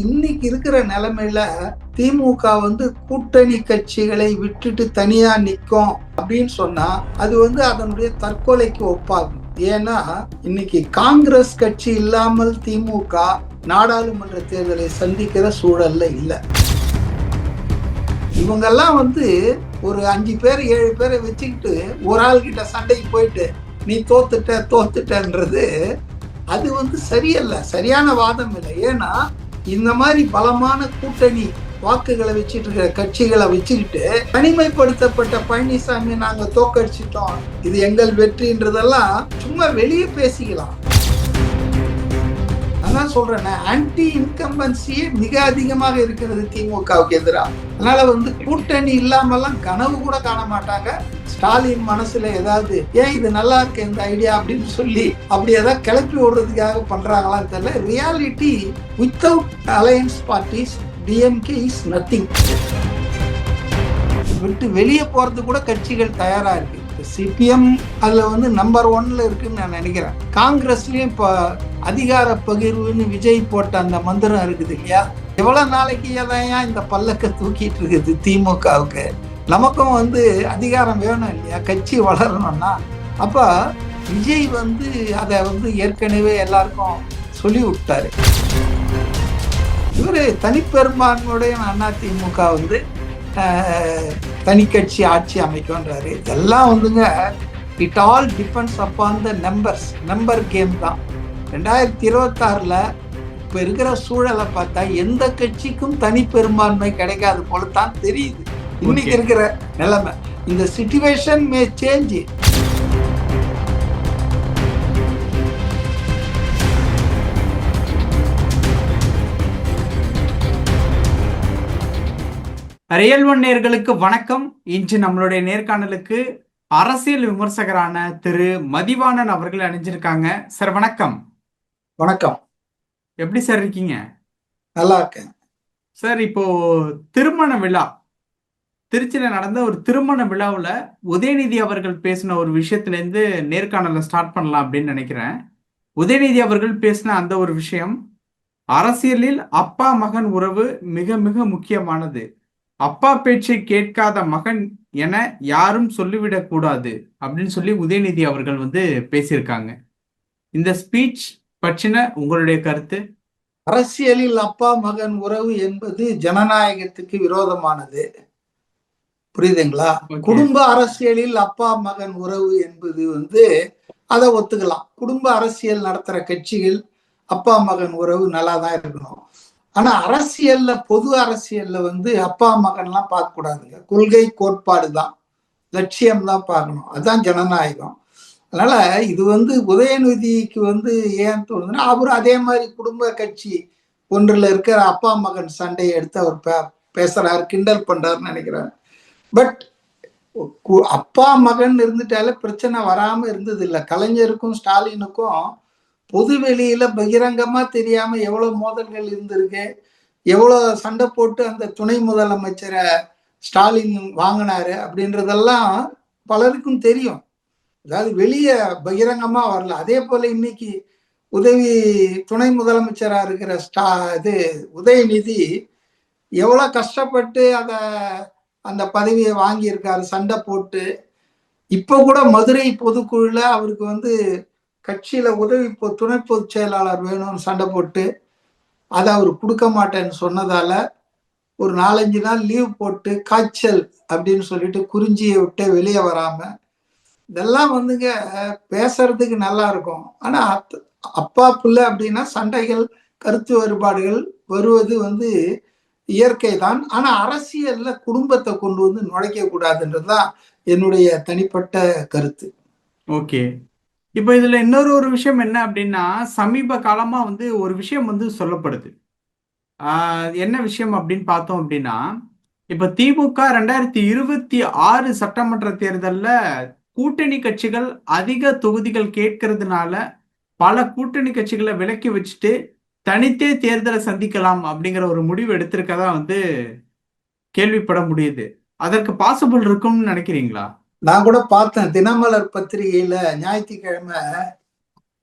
இன்னைக்கு இருக்கிற நிலைமையில திமுக வந்து கூட்டணி கட்சிகளை விட்டுட்டு தனியா நிற்கும் அப்படின்னு சொன்னா அது வந்து அதனுடைய தற்கொலைக்கு ஒப்பாகும். ஏன்னா இன்னைக்கு காங்கிரஸ் கட்சி இல்லாமல் திமுக நாடாளுமன்ற தேர்தலை சந்திக்கிற சூழல்ல இல்லை. இவங்கெல்லாம் வந்து ஒரு அஞ்சு பேர் ஏழு பேரை வச்சுக்கிட்டு ஒரு ஆள் கிட்ட சண்டைக்கு போயிட்டு நீ தோத்துட்ட தோத்துட்டன்றது அது வந்து சரியல்ல சரியான வாதம் இல்லை. ஏன்னா இந்த மாதிரி பலமான கூட்டணி வாக்குகளை வச்சுட்டு இருக்கிற கட்சிகளை வச்சுக்கிட்டு தனிமைப்படுத்தப்பட்ட பழனிசாமி நாங்க தோக்கடிச்சிட்டோம். இது எங்கள் வெற்றின்றதெல்லாம் சும்மா வெளியே பேசிக்கலாம். தான் சொல்றேன் ஆன்டி இன்கம்பன்சியே மிக அதிகமாக இருக்கிறது திமுகவுக்கு எதிராக. அதனால வந்து கூட்டணி இல்லாமலாம் கனவு கூட காண மாட்டாங்க. ஸ்டாலின் மனசுல ஏதாவது ஏன் இது நல்லா இருக்கு இந்த ஐடியா அப்படின்னு சொல்லி அப்படி ஏதாவது கிளப்பி விடுறதுக்காக பண்றாங்களான்னு தெரியல. Reality without alliance parties DMK is nothing விட்டு வெளியே போறது கூட கட்சிகள் தயாரா இருக்கு. சிபிஎம் அதுல வந்து நம்பர் ஒன்ல இருக்குன்னு நான் நினைக்கிறேன். காங்கிரஸ்லயும் இப்போ அதிகார பகிர்வுன்னு விஜய் போட்ட அந்த மந்திரம் இருக்குது இல்லையா? எவ்வளவு நாளைக்கு எதையா இந்த பல்லக்க தூக்கிட்டு இருக்குது திமுகவுக்கு? நமக்கும் வந்து அதிகாரம் வேணும் இல்லையா? கட்சி வளரணும்னா. அப்ப விஜய் வந்து அதை வந்து ஏற்கனவே எல்லாருக்கும் சொல்லி விட்டாரு இவரு தனிப்பெரும்பான்மையுடைய அதிமுக வந்து தனி கட்சி ஆட்சி அமைக்கும்ன்றாரு. இதெல்லாம் வந்துங்க it all depends upon the numbers number game தான். ரெண்டாயிரத்தி இருபத்தாறுல இப்ப இருக்கிற சூழலை பார்த்தா எந்த கட்சிக்கும் தனி பெரும்பான்மை கிடைக்காது போல தான் தெரியுது இன்னைக்கு இருக்கிற நிலைமை. இந்த situation may change real one நேர்களுக்கு வணக்கம். இன்று நம்மளுடைய நேர்காணலுக்கு அரசியல் விமர்சகரான திரு மதிவாணன் அவர்கள் அணிஞ்சிருக்காங்க. சார் வணக்கம். வணக்கம். எப்படி சார் இருக்கீங்க? நல்லா இருக்கேன். சார் இப்போ திருமண விழா. திருச்சியில நடந்த ஒரு திருமண விழாவில் உதயநிதி அவர்கள் பேசின ஒரு விஷயத்திலேருந்து நேர்காணலை ஸ்டார்ட் பண்ணலாம் அப்படின்னு நினைக்கிறேன். உதயநிதி அவர்கள் பேசின அந்த ஒரு விஷயம் அரசியலில் அப்பா மகன் உறவு மிக மிக முக்கியமானது. அப்பா பேச்சை கேட்காத மகன் என யாரும் சொல்லிவிடக் கூடாது அப்படின்னு சொல்லி உதயநிதி அவர்கள் வந்து பேசியிருக்காங்க. இந்த ஸ்பீச் பற்றின உங்களுடைய கருத்து? அரசியலில் அப்பா மகன் உறவு என்பது ஜனநாயகத்துக்கு விரோதமானது. புரியுதுங்களா? குடும்ப அரசியலில் அப்பா மகன் உறவு என்பது வந்து அதை ஒத்துக்கலாம். குடும்ப அரசியல் நடத்துற கட்சிகள் அப்பா மகன் உறவு நல்லா தான் இருக்கணும். ஆனா அரசியல்ல பொது அரசியல்ல வந்து அப்பா மகன்லாம் பார்க்க கூடாதுங்க கொள்கை கோட்பாடு தான் லட்சியம் தான் பார்க்கணும். அதுதான் ஜனநாயகம். அதனால இது வந்து உதயநிதிக்கு வந்து ஏன் தோணுதுன்னா அவரும் அதே மாதிரி குடும்ப கட்சி ஒன்றில் இருக்கிற அப்பா மகன் சண்டையை எடுத்து அவர் பே பேசுறாரு கிண்டல் பண்றாருன்னு நினைக்கிறார் பட் அப்பா மகன் இருந்துட்டாலே பிரச்சனை வராம இருந்தது இல்லை கலைஞருக்கும் ஸ்டாலினுக்கும் பொது வெளியில பகிரங்கமா தெரியாம எவ்வளவு மோதல்கள் இருந்திருக்கு எவ்வளவு சண்டை போட்டு அந்த துணை முதலமைச்சரை ஸ்டாலின் வாங்கினாரு அப்படின்றதெல்லாம் பலருக்கும் தெரியும். அதாவது வெளியே பகிரங்கமா வரல. அதே போல இன்னைக்கு உதவி துணை முதலமைச்சரா இருக்கிற ஸ்டா இது உதயநிதி எவ்வளவு கஷ்டப்பட்டு அத அந்த பதவியை வாங்கியிருக்காரு சண்டை போட்டு. இப்ப கூட மதுரை பொதுக்குழுல அவருக்கு வந்து கட்சியில உதவி துணை பொதுச் செயலாளர் வேணும்னு சண்டை போட்டு அதை அவர் கொடுக்க மாட்டேன்னு சொன்னதால ஒரு நாலஞ்சு நாள் லீவ் போட்டு காய்ச்சல் அப்படின்னு சொல்லிட்டு குறிஞ்சியை விட்டு வெளியே வராம இதெல்லாம் வந்துங்க பேசுறதுக்கு நல்லா இருக்கும். ஆனா அப்பா பிள்ளை அப்படின்னா சண்டைகள் கருத்து வேறுபாடுகள் வருவது வந்து இயற்கை தான். ஆனா அரசியல்ல குடும்பத்தை கொண்டு வந்து நுழைக்க கூடாதுன்றதுதான் என்னுடைய தனிப்பட்ட கருத்து. ஓகே. இப்போ இதுல இன்னொரு ஒரு விஷயம் என்ன அப்படின்னா சமீப காலமா வந்து ஒரு விஷயம் வந்து சொல்லப்படுது. என்ன விஷயம் அப்படின்னு பார்த்தோம் அப்படின்னா இப்ப திமுக ரெண்டாயிரத்தி இருபத்தி ஆறு சட்டமன்ற தேர்தலில் கூட்டணி கட்சிகள் அதிக தொகுதிகள் கேட்கறதுனால பல கூட்டணி கட்சிகளை விலக்கி வச்சுட்டு தனித்தே தேர்தலை சந்திக்கலாம் அப்படிங்கிற ஒரு முடிவு எடுத்திருக்கதா வந்து கேள்விப்பட முடியுது. அதற்கு பாசிபிள் இருக்கும்னு நினைக்கிறீங்களா? நான் கூட பார்த்தேன். தினமலர் பத்திரிகையில ஞாயிற்றுக்கிழமை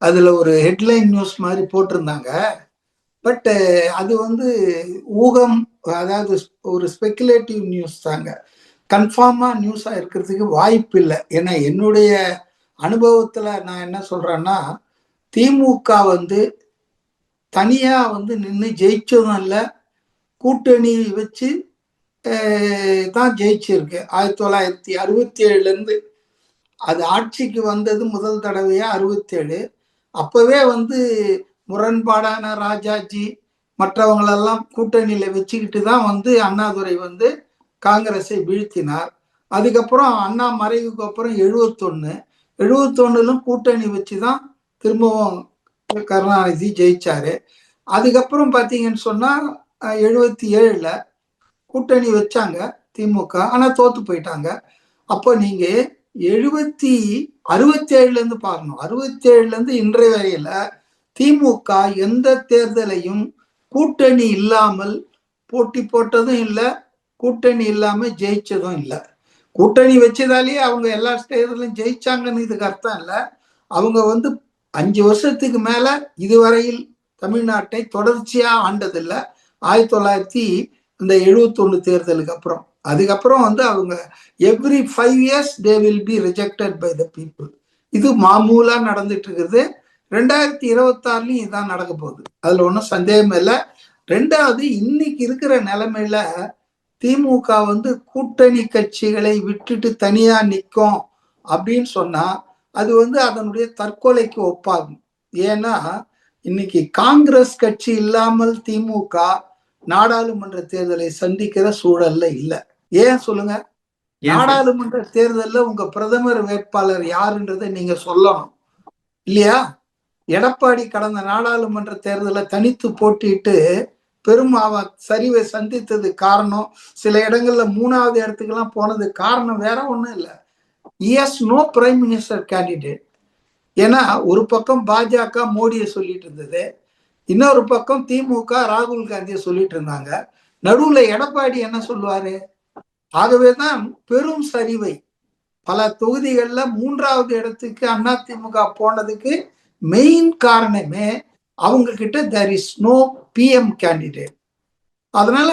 அதுல ஒரு ஹெட்லைன் நியூஸ் மாதிரி போட்டிருந்தாங்க. பட்டு அது வந்து ஊகம் அதாவது ஒரு ஸ்பெகுலேட்டிவ் நியூஸ் தாங்க. கன்ஃபார்மாக நியூஸாக இருக்கிறதுக்கு வாய்ப்பு இல்லை. ஏன்னா என்னுடைய அனுபவத்தில் நான் என்ன சொல்கிறேன்னா திமுக வந்து தனியாக வந்து நின்று ஜெயிச்சதும் இல்லை கூட்டணி வச்சு தான் ஜெயிச்சிருக்கு. ஆயிரத்தி தொள்ளாயிரத்தி அறுபத்தி ஏழுலேருந்து அது ஆட்சிக்கு வந்தது முதல் தடவையாக அறுபத்தேழு. அப்போவே வந்து முரண்பாடான ராஜாஜி மற்றவங்களெல்லாம் கூட்டணியில் வச்சுக்கிட்டு தான் வந்து அண்ணாதுரை வந்து காங்கிரஸை வீழ்த்தினார். அதுக்கப்புறம் அண்ணா மறைவுக்கு அப்புறம் எழுபத்தொன்று எழுபத்தொன்னுலும் கூட்டணி வச்சு தான் திரும்பவும் கருணாநிதி ஜெயிச்சாரு. அதுக்கப்புறம் பார்த்தீங்கன்னு சொன்னால் எழுபத்தி ஏழில் கூட்டணி வச்சாங்க திமுக. ஆனா தோத்து போயிட்டாங்க. அப்போ நீங்க எழுபத்தி அறுபத்தி ஏழுல இருந்து பார்க்கணும் அறுபத்தி ஏழுல இருந்து இன்றைய வரையில திமுக எந்த தேர்தலையும் கூட்டணி இல்லாமல் போட்டி போட்டதும் இல்லை கூட்டணி இல்லாம ஜெயிச்சதும் இல்லை. கூட்டணி வச்சதாலேயே அவங்க எல்லா தேர்தலும் ஜெயிச்சாங்கன்னு இதுக்கு அர்த்தம் இல்லை. அவங்க வந்து அஞ்சு வருஷத்துக்கு மேல இதுவரையில் தமிழ்நாட்டை தொடர்ச்சியா ஆண்டதில்லை. ஆயிரத்தி தொள்ளாயிரத்தி இந்த எழுபத்தொன்னு தேர்தலுக்கு அப்புறம். அதுக்கப்புறம் வந்து அவங்க every five years they will be rejected by the people இது மாமூலா நடந்துட்டு இருக்குது ரெண்டாயிரத்தி இருபத்தாறுலயும் இதான் நடக்க போகுது. அதுல ஒன்றும் சந்தேகம் இல்லை. ரெண்டாவது இன்னைக்கு இருக்கிற நிலைமையில திமுக வந்து கூட்டணி கட்சிகளை விட்டுட்டு தனியா நிற்கும் அப்படின்னு சொன்னா அது வந்து அதனுடைய தற்கொலைக்கு ஒப்பாகும். ஏன்னா இன்னைக்கு காங்கிரஸ் கட்சி இல்லாமல் திமுக நாடாளுமன்ற தேர்தலை சந்திக்கிற சூழல்ல இல்ல. ஏன் சொல்லுங்க? நாடாளுமன்ற தேர்தல்ல உங்க பிரதமர் வேட்பாளர் யாருன்றதை நீங்க சொல்லணும். இல்லையா? எடப்பாடி கடந்த நாடாளுமன்ற தேர்தலை தனித்து போட்டியிட்டு பெரும் சரிவை சந்தித்தது காரணம் சில இடங்கள்ல மூணாவது இடத்துக்கெல்லாம் போனது காரணம் வேற ஒண்ணும் இல்லை. Is no prime minister candidate ஏன்னா ஒரு பக்கம் பாஜக மோடியை சொல்லிட்டு இருந்தது இன்னொரு பக்கம் திமுக ராகுல் காந்தியை சொல்லிட்டு இருந்தாங்க. நடுவுல எடப்பாடி என்ன சொல்லுவாரு? ஆகவேதான் பெரும் சரிவை. பல தொகுதிகளில் மூன்றாவது இடத்துக்கு அதிமுக போனதுக்கு மெயின் காரணமே அவங்க கிட்ட there is no PM candidate அதனால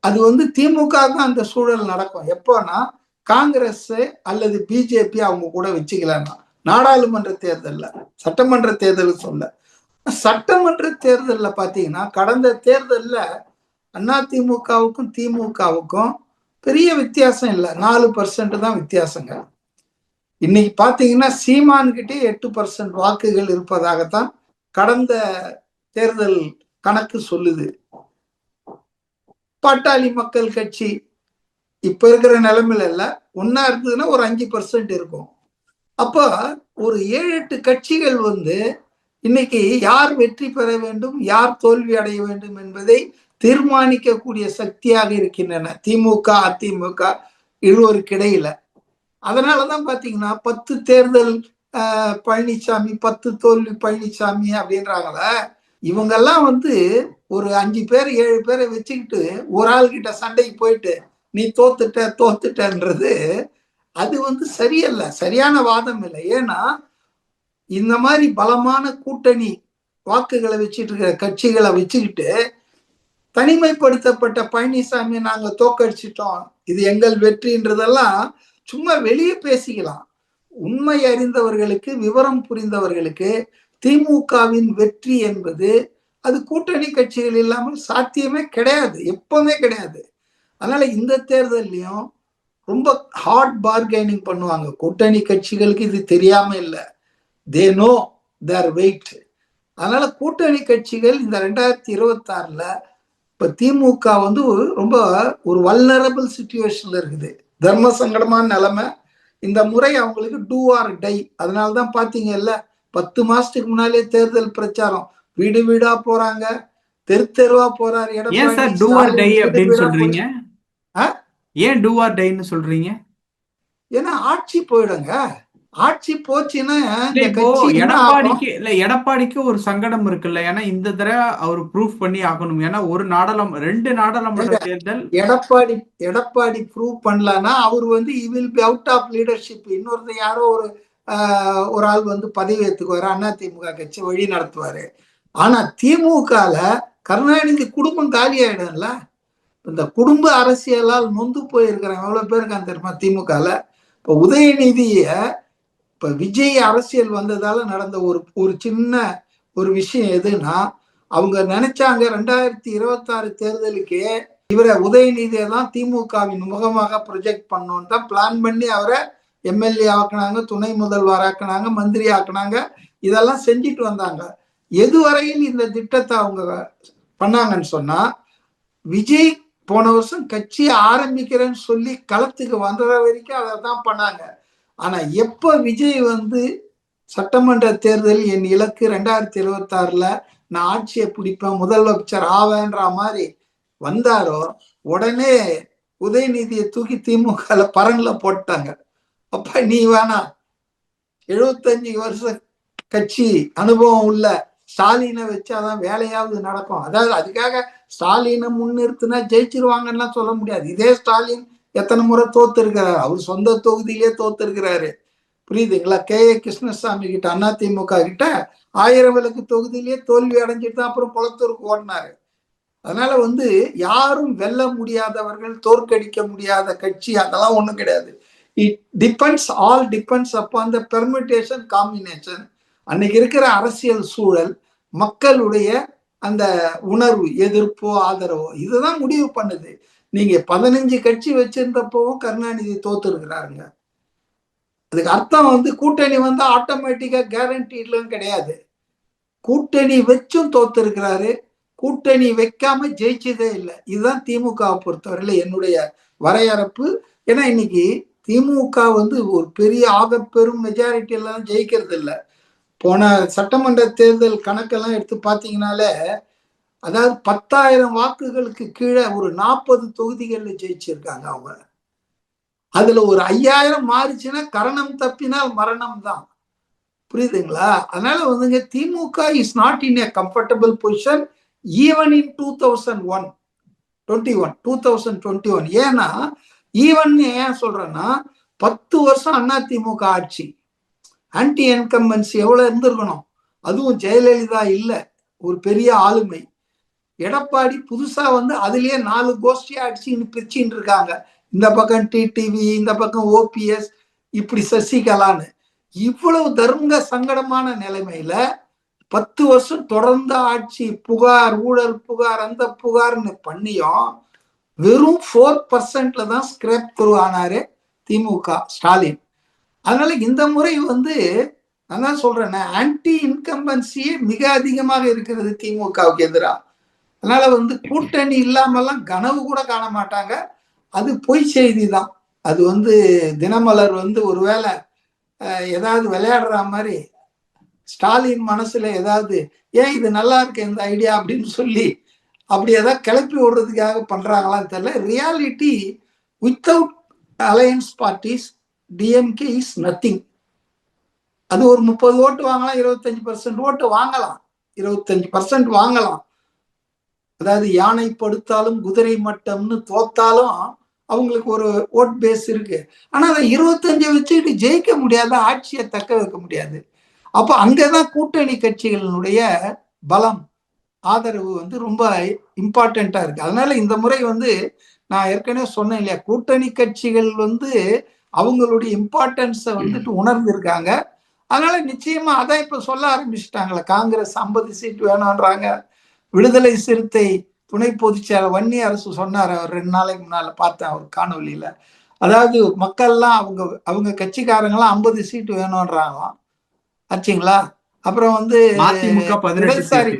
அது வந்து திமுக தான் அந்த சூழல் நடக்கும். எப்போனா காங்கிரஸ் அல்லது பிஜேபி அவங்க கூட வச்சுக்கலன்னா நாடாளுமன்ற தேர்தலில் சட்டமன்ற தேர்தல் சொல்ல. சட்டமன்ற தேர்தலில் பார்த்தீங்கன்னா கடந்த தேர்தலில் அதிமுகவுக்கும் திமுகவுக்கும் பெரிய வித்தியாசம் இல்லை. நாலு பர்சன்ட் தான் வித்தியாசங்க. இன்னைக்கு பார்த்தீங்கன்னா சீமான்கிட்டே எட்டு பர்சன்ட் வாக்குகள் இருப்பதாகத்தான் கடந்த தேர்தல் கணக்கு சொல்லுது. பாட்டாளி மக்கள் கட்சி இப்ப இருக்கிற நிலைமையில இல்ல. ஒன்னா இருந்ததுன்னா ஒரு அஞ்சு பர்சன்ட் இருக்கும். அப்போ ஒரு ஏழு எட்டு கட்சிகள் வந்து இன்னைக்கு யார் வெற்றி பெற வேண்டும் யார் தோல்வி அடைய வேண்டும் என்பதை தீர்மானிக்கக்கூடிய சக்தியாக இருக்கின்றன. திமுக அதிமுக இருவருக்கு இடையில அதனாலதான் பாத்தீங்கன்னா பத்து தேர்தல் பழனிசாமி பத்து தோல்வி பழனிசாமி அப்படின்றாங்கள இவங்கெல்லாம் வந்து ஒரு அஞ்சு பேர் ஏழு பேரை வச்சுக்கிட்டு ஒரு ஆள் கிட்ட சண்டைக்கு போயிட்டு நீ தோத்துட்ட தோத்துட்டன்றது அது வந்து சரியல்ல சரியான வாதம் இல்லை. ஏன்னா இந்த மாதிரி பலமான கூட்டணி வாக்குகளை வச்சுட்டு இருக்கிற கட்சிகளை வச்சுக்கிட்டு தனிமைப்படுத்தப்பட்ட பழனிசாமி நாங்க தோக்கடிச்சிட்டோம். இது எங்கள் வெற்றின்றதெல்லாம் சும்மா வெளியே பேசிக்கலாம். உண்மை அறிந்தவர்களுக்கு விவரம் புரிந்தவர்களுக்கு திமுகவின் வெற்றி என்பது அது கூட்டணி கட்சிகள் இல்லாமல் சாத்தியமே கிடையாது எப்பவுமே கிடையாது. அதனால இந்த தேர்தல்லையும் ரொம்ப ஹார்ட் பார்கெனிங் பண்ணுவாங்க. கூட்டணி கட்சிகளுக்கு இது தெரியாம இல்லை. தே நோ தேர் வெயிட் அதனால கூட்டணி கட்சிகள் இந்த ரெண்டாயிரத்தி இருபத்தி ஆறுல இப்ப திமுக வந்து ரொம்ப ஒரு வல்னரபிள் சுச்சுவேஷன்ல இருக்குது. தர்ம சங்கடமான நிலைமை. இந்த முறை அவங்களுக்கு டூ ஆர் டை அதனால தான் பாத்தீங்கல்ல பத்து மாசத்துக்கு முன்னாலே தேர்தல் பிரச்சாரம். வீடு வீடா போறாங்க. தெரு தெருவா போறாரு சார் டூ ஆர் டை அப்படின்னு சொல்றீங்க? ஏன் டூ ஆர் டைன்னு சொல்றீங்க? ஏன்னா ஆட்சி போயிடுங்க. ஆட்சி போச்சுன்னா? எடப்பாடிக்கு இல்ல எடப்பாடிக்கு ஒரு சங்கடம் இருக்குல்ல. ஏன்னா இந்த தடவை அவர் ப்ரூஃப் பண்ணி ஆகணும். ஏன்னா ஒரு நாடாளும் ரெண்டு நாடாளுமன்ற தேர்தல் எடப்பாடி எடப்பாடி ப்ரூவ் பண்ணலன்னா அவர் வந்து he will be out of leadership இன்னொருத்தர் யாரோ ஒரு ஒரு ஆள் வந்து பதவி ஏத்துக்குவாரு. அண்ணா திமுக கட்சி வழி நடத்துவாரு. ஆனா திமுகல கருணாநிதி குடும்பம் காலி ஆயிடும்ல. இந்த குடும்ப அரசியலால் நொந்து போயிருக்கிறாங்க எவ்வளவு பேர் இருக்காங்க தெரியுமா திமுகல? இப்ப உதயநிதிய இப்ப விஜய் அரசியல் வந்ததால நடந்த ஒரு ஒரு சின்ன ஒரு விஷயம் எதுன்னா அவங்க நினைச்சாங்க ரெண்டாயிரத்தி இருபத்தாறு தேர்தலுக்கே தேர்தலுக்கு இவரை உதயநிதியை தான் திமுகவின் முகமாக ப்ரொஜெக்ட் பண்ணோன்னு தான் பிளான் பண்ணி அவரை எம்எல்ஏ ஆக்குனாங்க துணை முதல்வர் ஆக்குனாங்க மந்திரி ஆக்குனாங்க இதெல்லாம் செஞ்சுட்டு வந்தாங்க. எதுவரையில் இந்த திட்டத்தை அவங்க பண்ணாங்கன்னு சொன்னா விஜய் போன வருஷம் கட்சி ஆரம்பிக்கிறேன்னு சொல்லி களத்துக்கு வந்த வரைக்கும் அதை தான் பண்ணாங்க. ஆனா எப்ப விஜய் வந்து சட்டமன்ற தேர்தல் என் இலக்கு ரெண்டாயிரத்தி இருபத்தி ஆறுல நான் ஆட்சியை பிடிப்பேன் முதலமைச்சர் ஆவேன்ற மாதிரி வந்தாரோ உடனே உதயநிதியை தூக்கி திமுக பரன்ல போட்டாங்க. அப்ப நீ வேணா எழுபத்தஞ்சு வருஷ கட்சி அனுபவம் உள்ள ஸ்டாலினை வச்சாதான் வேலையாவது நடக்கும். அதாவது அதுக்காக ஸ்டாலினை முன்னிறுத்தினா ஜெயிச்சிருவாங்கன்னா சொல்ல முடியாது. இதே ஸ்டாலின் எத்தனை முறை தோத்துருக்கிறார்? அவர் சொந்த தொகுதியிலே தோத்துருக்கிறாரு. புரியுதுங்களா? கே. ஏ. கிருஷ்ணசாமி கிட்ட அதிமுக கிட்ட ஆயிரம் விளக்கு தொகுதியிலேயே தோல்வி அடைஞ்சிட்டு தான் அப்புறம் குளத்தூருக்கு ஓடினாரு. அதனால வந்து யாரும் வெல்ல முடியாதவர்கள் தோற்கடிக்க முடியாத கட்சி அதெல்லாம் ஒண்ணும் கிடையாது. It depends all depends upon the permutation combination அன்னைக்கு இருக்கிற அரசியல் சூழல் மக்களுடைய அந்த உணர்வு எதிர்ப்போ ஆதரவோ இதுதான் முடிவு பண்ணுது. நீங்க பதினஞ்சு கட்சி வச்சிருந்தப்பவும் கருணாநிதி தோத்து இருக்கிறாருங்க அதுக்கு அர்த்தம் வந்து கூட்டணி வந்து ஆட்டோமேட்டிக்கா கேரண்டிலும் கிடையாது. கூட்டணி வச்சும் தோத்து இருக்கிறாரு கூட்டணி வைக்காம ஜெயிச்சதே இல்லை. இதுதான் திமுகவை பொறுத்தவரையில என்னுடைய வரையறப்பு. ஏன்னா இன்னைக்கு திமுக வந்து ஒரு பெரிய ஆக பெரும் மெஜாரிட்டி எல்லாம் ஜெயிக்கிறது இல்லை போன சட்டமன்ற தேர்தல் கணக்கெல்லாம் எடுத்து பார்த்தீங்கனாலே அதாவது பத்தாயிரம் வாக்குகளுக்கு கீழே ஒரு நாற்பது தொகுதிகளில் ஜெயிச்சிருக்காங்க அவங்க. அதுல ஒரு ஐயாயிரம் மாறிச்சுன்னா கரணம் தப்பினால் மரணம் தான். புரியுதுங்களா? அதனால வந்துங்க DMK is not in a comfortable position even in two thousand one twenty one two thousand twenty one ஏன்னா ஈவன் ஏன் சொல்றேன்னா பத்து வருஷம் அண்ணா திமுக ஆட்சி. ஆன்டி என்கம்பன்சி எவ்வளவு இருந்திருக்கணும்? அதுவும் ஜெயலலிதா இல்லை ஒரு பெரிய ஆளுமை. எடப்பாடி புதுசா வந்து அதுலயே நாலு கோஷ்டியா அடிச்சு பிரிச்சுட்டு இருக்காங்க. இந்த பக்கம் டிடிவி இந்த பக்கம் ஓபிஎஸ் இப்படி சசிகலான்னு. இவ்வளவு தர்ம சங்கடமான நிலைமையில பத்து வருஷம் தொடர்ந்த ஆட்சி புகார் ஊழல் புகார் அந்த புகார்னு பண்ணியும் வெறும் ஃபோர் பர்சன்ட்ல தான் ஸ்கிராப் த்ரூ ஆனாரு திமுக ஸ்டாலின். அதனால இந்த முறை வந்து நான் தான் சொல்றேன் ஆன்டி இன்கம்பன்சியே மிக அதிகமாக இருக்கிறது திமுகவுக்கு எதிராக அதனால வந்து கூட்டணி இல்லாமல்லாம் கனவு கூட காண மாட்டாங்க. அது பொய் செய்தி தான். அது வந்து தினமலர் வந்து ஒருவேளை ஏதாவது விளையாடுற மாதிரி ஸ்டாலின் மனசுல ஏதாவது ஏன் இது நல்லா இருக்கு இந்த ஐடியா அப்படின்னு சொல்லி அப்படி ஏதாவது கிளப்பி விடுறதுக்காக பண்றாங்களான்னு தெரியல. Reality without alliance parties DMK is nothing அது ஒரு முப்பது ஓட்டு வாங்கலாம் இருபத்தஞ்சு பர்சன்ட் ஓட்டு வாங்கலாம். இருபத்தஞ்சு பர்சன்ட் வாங்கலாம். அதாவது யானை படுத்தாலும் குதிரை மட்டம்னு தோத்தாலும் அவங்களுக்கு ஒரு ஓட் பேஸ் இருக்கு. ஆனா அதை இருபத்தஞ்சு வச்சுக்கிட்டு ஜெயிக்க முடியாத ஆட்சியை தக்க வைக்க முடியாது. அப்போ அங்கதான் கூட்டணி கட்சிகளினுடைய பலம் ஆதரவு வந்து ரொம்ப இம்பார்ட்டண்டா இருக்கு. அதனால இந்த முறை வந்து நான் ஏற்கனவே சொன்னேன் இல்லையா கூட்டணி கட்சிகள் வந்து அவங்களுடைய இம்பார்ட்டன்ஸை வந்துட்டு உணர்ந்திருக்காங்க. அதனால நிச்சயமா அதான் இப்ப சொல்ல ஆரம்பிச்சுட்டாங்களே காங்கிரஸ் ஐம்பது சீட் வேணும்ன்றாங்க விடுதலை சிறுத்தை துணை பொதுச்செயலர் வன்னி அரசு சொன்னார் அவர் ரெண்டு நாளைக்கு முன்னால பார்த்தேன் அவர் காணொலியில அதாவது மக்கள்லாம் அவங்க அவங்க கட்சிக்காரங்களாம் ஐம்பது சீட்டு வேணும்ன்றாங்களாம். ஆச்சுங்களா? அப்புறம் வந்து இடதுசாரி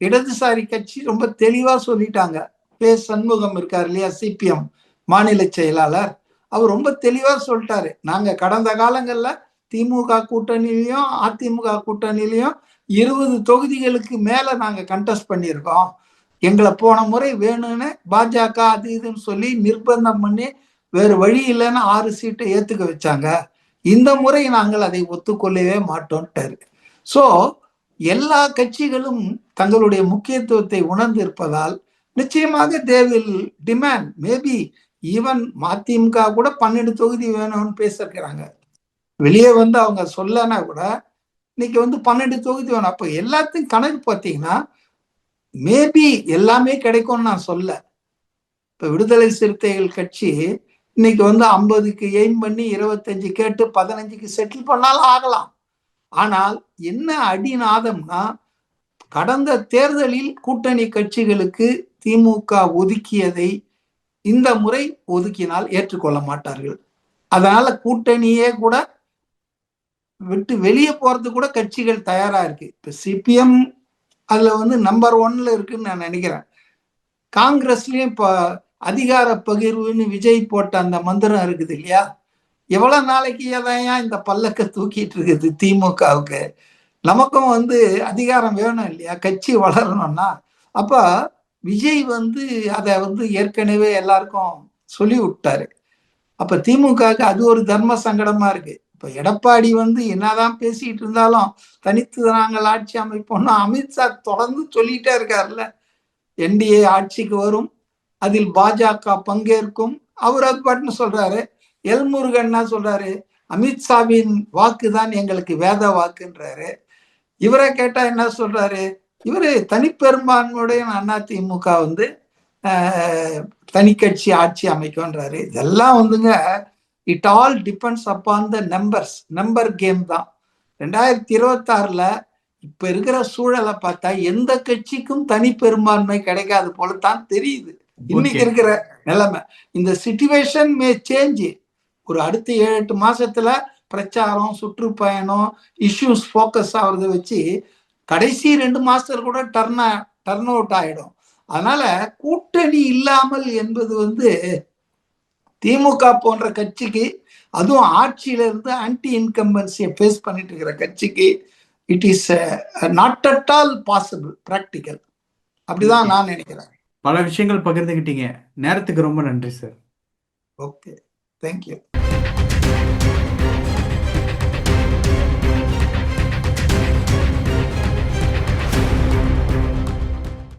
இடதுசாரி கட்சி ரொம்ப தெளிவா சொல்லிட்டாங்க. பே சண்முகம் இருக்கார் இல்லையா சிபிஎம் மாநில செயலாளர். அவர் ரொம்ப தெளிவா சொல்லிட்டாரு. நாங்க கடந்த காலங்கள்ல திமுக கூட்டணியிலையும் அதிமுக கூட்டணியிலையும் இருபது தொகுதிகளுக்கு மேல நாங்க கண்டெஸ்ட் பண்ணியிருக்கோம். எங்களை போன முறை வேணும்னு பாஜக அது இதுன்னு சொல்லி நிர்பந்தம் பண்ணி வேறு வழி இல்லைன்னு ஆறு சீட்டை ஏத்துக்க வச்சாங்க. இந்த முறை நாங்கள் அதை ஒத்துக்கொள்ளவே மாட்டோம்ட்டாரு ஸோ எல்லா கட்சிகளும் தங்களுடைய முக்கியத்துவத்தை உணர்ந்து இருப்பதால் நிச்சயமாக they will demand maybe even MDMK கூட பன்னெண்டு தொகுதி வேணும்னு பேசிருக்கிறாங்க வெளியே வந்து அவங்க சொல்லனா கூட இன்னைக்கு வந்து பன்னெண்டு தொகுதி வேணும். அப்போ எல்லாத்தையும் கணக்கு பார்த்தீங்கன்னா மேபி எல்லாமே கிடைக்கும்னு நான் சொல்ல. இப்போ விடுதலை சிறுத்தைகள் கட்சி இன்னைக்கு வந்து ஐம்பதுக்கு எய்ம் பண்ணி இருபத்தஞ்சு கேட்டு பதினஞ்சுக்கு செட்டில் பண்ணாலும் ஆகலாம். ஆனால் என்ன அடிநாதம்னா கடந்த தேர்தலில் கூட்டணி கட்சிகளுக்கு திமுக ஒதுக்கியதை இந்த முறை ஒதுக்கினால் ஏற்றுக்கொள்ள மாட்டார்கள். அதனால கூட்டணியே கூட விட்டு வெளியே போறது கூட கட்சிகள் தயாரா இருக்கு. இப்ப சிபிஎம் அதுல வந்து நம்பர் ஒன்ல இருக்குன்னு நான் நினைக்கிறேன். காங்கிரஸ்லயும் இப்ப அதிகார பகிர்வுன்னு விஜய் போட்ட அந்த மந்திரம் இருக்குது இல்லையா? எவ்வளவு நாளைக்கு எதையா இந்த பல்லக்க தூக்கிட்டு இருக்குது திமுகவுக்கு? நமக்கும் வந்து அதிகாரம் வேணும் இல்லையா? கட்சி வளரணும்னா. அப்ப விஜய் வந்து அதை வந்து ஏற்கனவே எல்லாருக்கும் சொல்லி விட்டாரு அப்ப திமுகவுக்கு அது ஒரு தர்ம சங்கடமா இருக்கு. இப்ப எடப்பாடி வந்து என்னதான் பேசிட்டு இருந்தாலும் தனித்து நாங்கள் ஆட்சி அமைப்போம்னா அமித்ஷா தொடர்ந்து சொல்லிட்டே இருக்காருல்ல. என்டிஏ ஆட்சிக்கு வரும் அதில் பாஜக பங்கேற்கும் அவர் அது பாட்டுன்னு சொல்றாரு. எல்முருகன் என்ன சொல்றாரு? அமித்ஷாவின் வாக்கு தான் எங்களுக்கு வேத வாக்குன்றாரு. இவரை கேட்டா என்ன சொல்றாரு? இவரு தனிப்பெரும்பான்மையுடைய அதிமுக வந்து தனி கட்சி ஆட்சி அமைக்கும்ன்றாரு. இதெல்லாம் வந்துங்க it all depends upon the numbers number game தான். ரெண்டாயிரத்தி இருபத்தி ஆறுல இப்ப இருக்கிற சூழலை பார்த்தா எந்த கட்சிக்கும் தனி பெரும்பான்மை கிடைக்காது போலத்தான் தெரியுது. இன்னைக்கு இருக்கிற நிலைமை. இந்த சிச்சுவேஷன் மே சேஞ்ச் ஒரு அடுத்த ஏழு எட்டு மாசத்துல பிரச்சாரம் சுற்றுப்பயணம் இஷ்யூஸ் ஃபோக்கஸ் ஆகுறத வச்சு கடைசி ரெண்டு மாசத்துல கூட டர்ன் டர்ன் அவுட் ஆயிடும். அதனால கூட்டணி இல்லாமல் என்பது வந்து திமுக போன்ற கட்சிக்கு அதுவும் ஆட்சியில இருந்து ஆன்டி இன்கம்பன்சியை ஃபேஸ் பண்ணிட்டு இருக்கிற கட்சிக்கு it is not at all possible practical அப்படிதான் நான் நினைக்கிறேன். பல விஷயங்கள் பகிர்ந்துக்கிட்டீங்க நேரத்துக்கு ரொம்ப நன்றி சார் ஓகே தேங்க்யூ